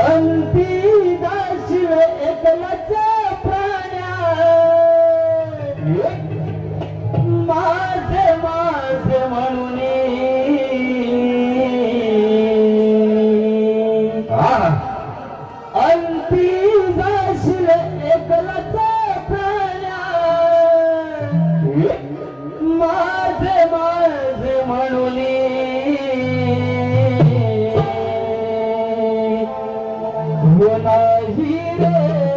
अंती दाशिव एकलच प्राण्या माझे माझे म्हणून अंती दाशिव एकलच प्राण्या माझे माझे म्हणून When I hear it